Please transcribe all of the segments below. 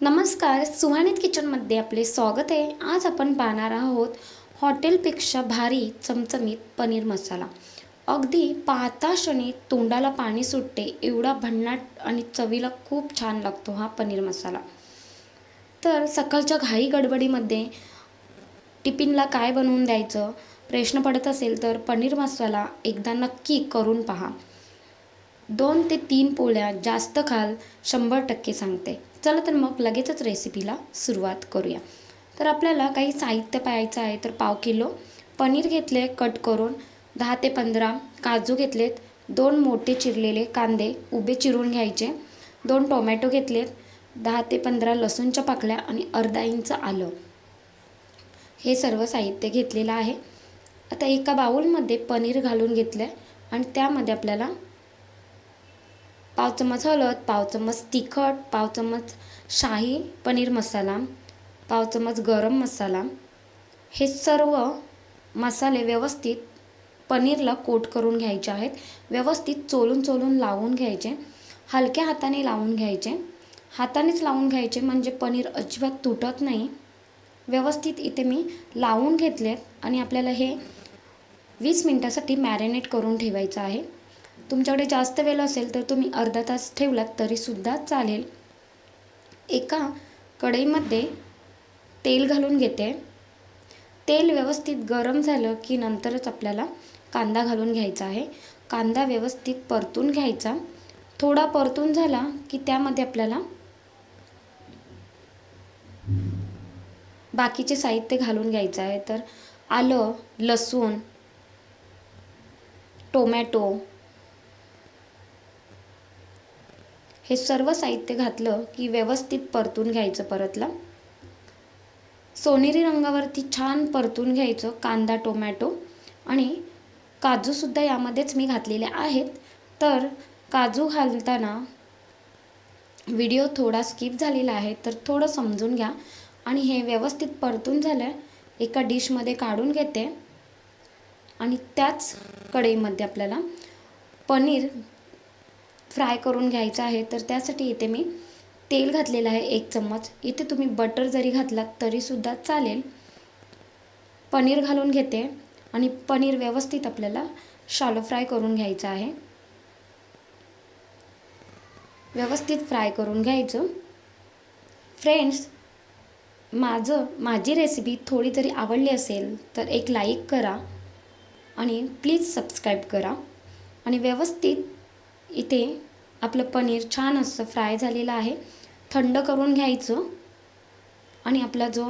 नमस्कार सुहानीत किचनमध्ये आपले स्वागत आहे. आज आपण पाहणार आहोत हॉटेलपेक्षा भारी चमचमीत पनीर मसाला. अगदी पाहता क्षणी तोंडाला पाणी सुटते एवढा भन्नाट आणि चवीला खूप छान लागतो हा पनीर मसाला. तर सकाळच्या घाई गडबडीमध्ये टिफिनला काय बनवून द्यायचं? प्रश्न पडत असेल तर पनीर मसाला एकदा नक्की करून पहा. दोन ते तीन पोळ्या जास्त खाल शंभर टक्के सांगते. चला तर मग लगेचच रेसिपीला सुरुवात करूया. तर आपल्याला काही साहित्य पाहायचं आहे तर पाव किलो. पनीर घेतले कट करून दहा ते पंधरा. काजू घेतलेत दोन मोठे चिरलेले कांदे उभे चिरून घ्यायचे. दोन टोमॅटो घेतलेत दहा ते पंधरा लसूणच्या पाकळ्या आणि अर्धा इंच आलं. हे सर्व साहित्य घेतलेलं आहे. आता एका बाऊलमध्ये पनीर घालून घेतलं आहे आणि त्यामध्ये आपल्याला पाव चम्मच हळद पाव चम्मच तिखट पाव चम्मच शाही पनीर मसाला पाव चम्मच गरम मसाला हे सर्व मसाले व्यवस्थित पनीरला कोट करून घ्यायचे आहेत. व्यवस्थित चोलून चोलून लावून घ्यायचे. हलक्या हाताने लावून घ्यायचे. हातानेच लावून घ्यायचे म्हणजे पनीर अजिबात तुटत नाही. व्यवस्थित इथे मी लावून घेतलेत आणि आपल्याला हे वीस मिनटासाठी मॅरिनेट करून ठेवायचं आहे. तुमच्याकडे जास्त वेळ असेल तर तुम्ही अर्धा तास ठेवलात तरीसुद्धा चालेल. एका कढईमध्ये तेल घालून घेते. तेल व्यवस्थित गरम झालं की नंतरच आपल्याला कांदा घालून घ्यायचा आहे. कांदा व्यवस्थित परतून घ्यायचा. थोडा परतून झाला की त्यामध्ये आपल्याला बाकीचे साहित्य घालून घ्यायचं आहे. तर आलं लसूण टोमॅटो हे सर्व साहित्य घातलं की व्यवस्थित परतून घ्यायचं परतला. सोनेरी रंगावरती छान परतून घ्यायचं कांदा टोमॅटो आणि काजूसुद्धा यामध्येच मी घातलेले आहेत. तर काजू घालताना व्हिडिओ थोडा स्किप झालेला आहे तर थोडं समजून घ्या आणि हे व्यवस्थित परतून झालं एका डिशमध्ये काढून घेते. आणि त्याच कढईमध्ये आपल्याला पनीर फ्राय करून घ्यायचं आहे तर त्यासाठी इथे मी तेल घातलेलं आहे एक चम्मच. इथे तुम्ही बटर जरी घातलात तरीसुद्धा चालेल. पनीर घालून घेते आणि पनीर व्यवस्थित आपल्याला शालो फ्राय करून घ्यायचं आहे. व्यवस्थित फ्राय करून घ्यायचं. फ्रेंड्स माझं माझी रेसिपी थोडी तरी आवडली असेल तर एक लाईक करा आणि प्लीज सबस्क्राईब करा. आणि व्यवस्थित इथे आपलं पनीर छान असं फ्राय झालेलं आहे. थंड करून घ्यायचं. आणि आपला जो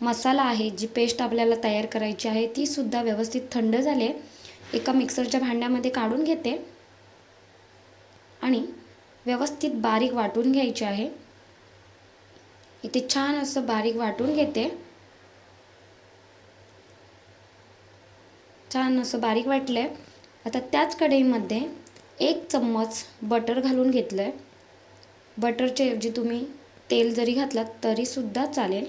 मसाला आहे जी पेस्ट आपल्याला तयार करायची आहे तीसुद्धा व्यवस्थित थंड झाले. एका मिक्सरच्या भांड्यामध्ये काढून घेते. आणि व्यवस्थित बारीक वाटून घ्यायचे आहे. इथे छान असं बारीक वाटून घेते. छान असं बारीक वाटलं आहे आता त्याच कढईमध्ये एक चम्मच बटर घालून घेतलं आहे बटरच्या ऐवजी तुम्ही तेल जरी घातलात तरीसुद्धा चालेल.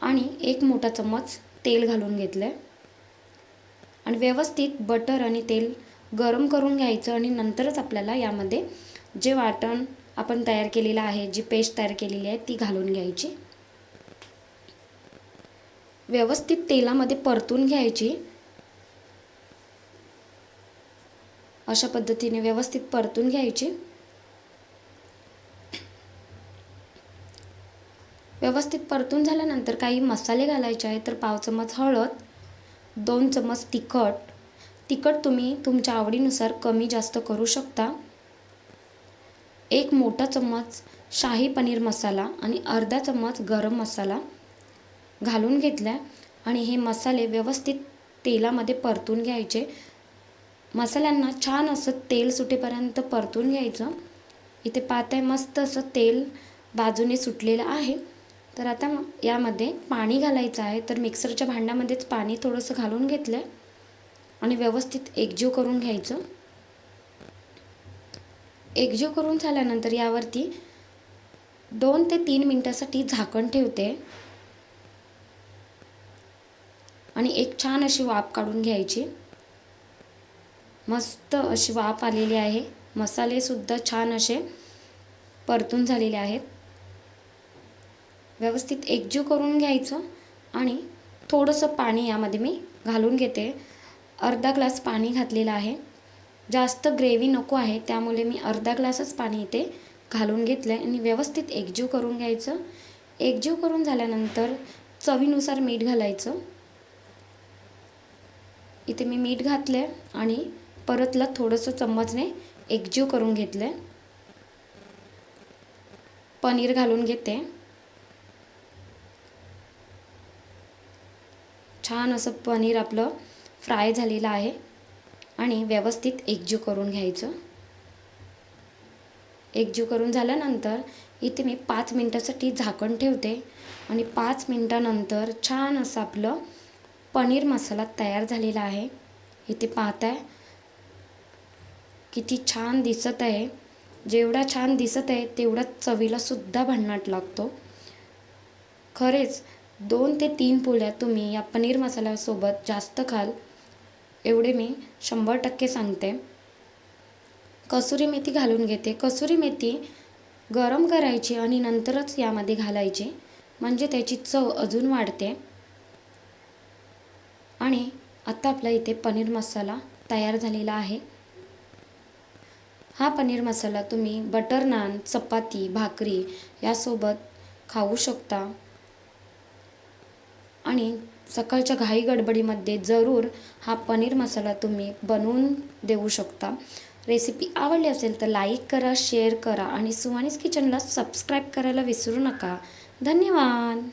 आणि एक मोठा चम्मच तेल घालून घेतलं आहे आणि व्यवस्थित बटर आणि तेल गरम करून घ्यायचं आणि नंतरच आपल्याला यामध्ये जे वाटण आपण तयार केलेलं आहे जी पेस्ट तयार केलेली आहे ती घालून घ्यायची. व्यवस्थित तेलामध्ये परतून घ्यायची. अशा पद्धतीने व्यवस्थित परतून घ्यायची. व्यवस्थित परतून झाल्यानंतर काही मसाले घालायचे आहेत तर पाव चमच हळद दोन चमच तिखट. तिखट तुम्ही तुमच्या आवडीनुसार कमी जास्त करू शकता. एक मोठा चम्मच शाही पनीर मसाला आणि अर्धा चम्मच गरम मसाला घालून घेतला आणि हे मसाले व्यवस्थित तेलामध्ये परतून घ्यायचे. मसाल्यांना छान असं तेल सुटेपर्यंत परतून घ्यायचं. इथे पाहताय मस्त असं तेल बाजूने सुटलेलं आहे. तर आता यामध्ये पाणी घालायचं आहे. तर मिक्सरच्या भांड्यामध्येच पाणी थोडंसं घालून घेतलं आहे आणि व्यवस्थित एकजीव करून घ्यायचं. एकजीव करून झाल्यानंतर यावरती दोन ते तीन मिनटासाठी झाकण ठेवते. आणि एक छान अशी वाफ काढून घ्यायची. मस्त अशी वाफ आलेली आहे. मसालेसुद्धा छान असे परतून झालेले आहेत. व्यवस्थित एकजीव करून घ्यायचं आणि थोडंसं पाणी यामध्ये मी घालून घेते. अर्धा ग्लास पाणी घातलेलं आहे. जास्त ग्रेव्ही नको आहे त्यामुळे मी अर्धा ग्लासच पाणी इथे घालून घेतलं आहे आणि व्यवस्थित एकजीव करून घ्यायचं. एकजीव करून झाल्यानंतर चवीनुसार मीठ घालायचं. इथे मी मीठ घातलं आहे आणि परतला थोडंसं चम्मचने एकजीव करून घेतलं आहे पनीर घालून घेते. छान असं पनीर आपलं फ्राय झालेलं आहे आणि व्यवस्थित एकजीव करून घ्यायचं. एकजीव करून झाल्यानंतर इथे मी पाच मिनटासाठी झाकण ठेवते आणि पाच मिनटानंतर छान असं आपलं पनीर मसाला तयार झालेला आहे. इथे पाहताय किती छान दिसत आहे. जेवढा छान दिसत आहे तेवढा चवीला सुद्धा भन्नाट लागतो. खरेच दोन ते तीन पोळ्या तुम्ही या पनीर मसाल्यासोबत जास्त खाल. एवढे मी शंभर टक्के सांगते. कसुरी मेथी घालून घेते. कसुरी मेथी गरम करायची आणि नंतरच यामध्ये घालायची. म्हणजे त्याची चव अजून वाढते. आणि आता आपला इथे पनीर मसाला तयार झालेला आहे. हा पनीर मसाला तुम्ही बटर नान चपाती भाकरी यासोबत खाऊ शकता. आणि सकाळच्या घाई गडबडीमध्ये जरूर हा पनीर मसाला तुम्ही बनवून देऊ शकता. रेसिपी आवडली असेल तर लाईक करा शेअर करा आणि सुवानीस किचनला सबस्क्राईब करायला विसरू नका. धन्यवाद!